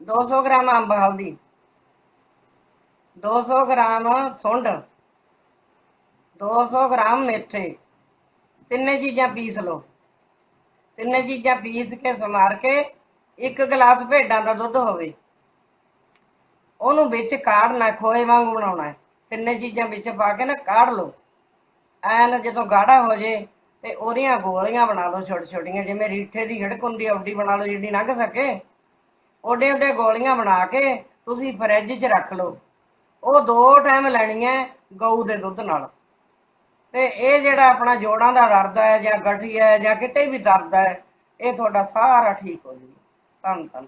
200 gram ਅੰਬ ਹਲਦੀ। 200 gram ਸੁੰਡ। 200 ਗ੍ਰਾਮ ਮੇਥੇ। ਤਿੰਨੇ ਚੀਜ਼ਾਂ ਪੀਸ ਲਓ। ਤਿੰਨੇ ਚੀਜ਼ਾਂ ਪੀਸ ਕੇ ਸਮਾਰ ਕੇ ਇੱਕ ਗਲਾਸ ਭੇਡਾਂ ਦਾ ਦੁੱਧ ਹੋਵੇ। ਉਹਨੂੰ ਵਿੱਚ ਕਾੜਨਾ ਖੋਏ ਵਾਂਗੂ ਬਣਾਉਣਾ ਹੈ। ਤਿੰਨੇ ਚੀਜ਼ਾਂ ਵਿੱਚ ਪਾ ਕੇ ਨਾ ਕਾੜ ਲਓ। ਐਨ ਜਦੋਂ ਗਾੜਾ ਹੋ ਜੇ ਤੇ ਉਹਦੀਆਂ ਗੋਲੀਆਂ ਬਣਾ ਲਓ ਛੋਟੀ ਛੋਟੀਆਂ ਜਿਵੇਂ ਰੀਠੇ ਦੀ ਹਿੜਕ ਹੁੰਦੀ ਆ ਬਣਾ ਲਓ ਜਿੱਡੀ ਲੰਘ ਸਕੇ। ਓਡੇ ਓਡੇ ਗੋਲੀਆਂ ਬਣਾ ਕੇ ਤੁਸੀਂ ਫਰਿੱਜ 'ਚ ਰੱਖ ਲਓ। ਉਹ ਦੋ ਟਾਈਮ ਲੈਣੀਆਂ ਗਊ ਦੇ ਦੁੱਧ ਨਾਲ। ਤੇ ਇਹ ਜਿਹੜਾ ਆਪਣਾ ਜੋੜਾਂ ਦਾ ਦਰਦ ਹੈ ਜਾਂ ਗਠੀਆ ਹੈ ਜਾਂ ਕਿਤੇ ਵੀ ਦਰਦ ਹੈ, ਇਹ ਤੁਹਾਡਾ ਸਾਰਾ ਠੀਕ ਹੋ ਜੂਗਾ ਧੰਨ ਧੰਨ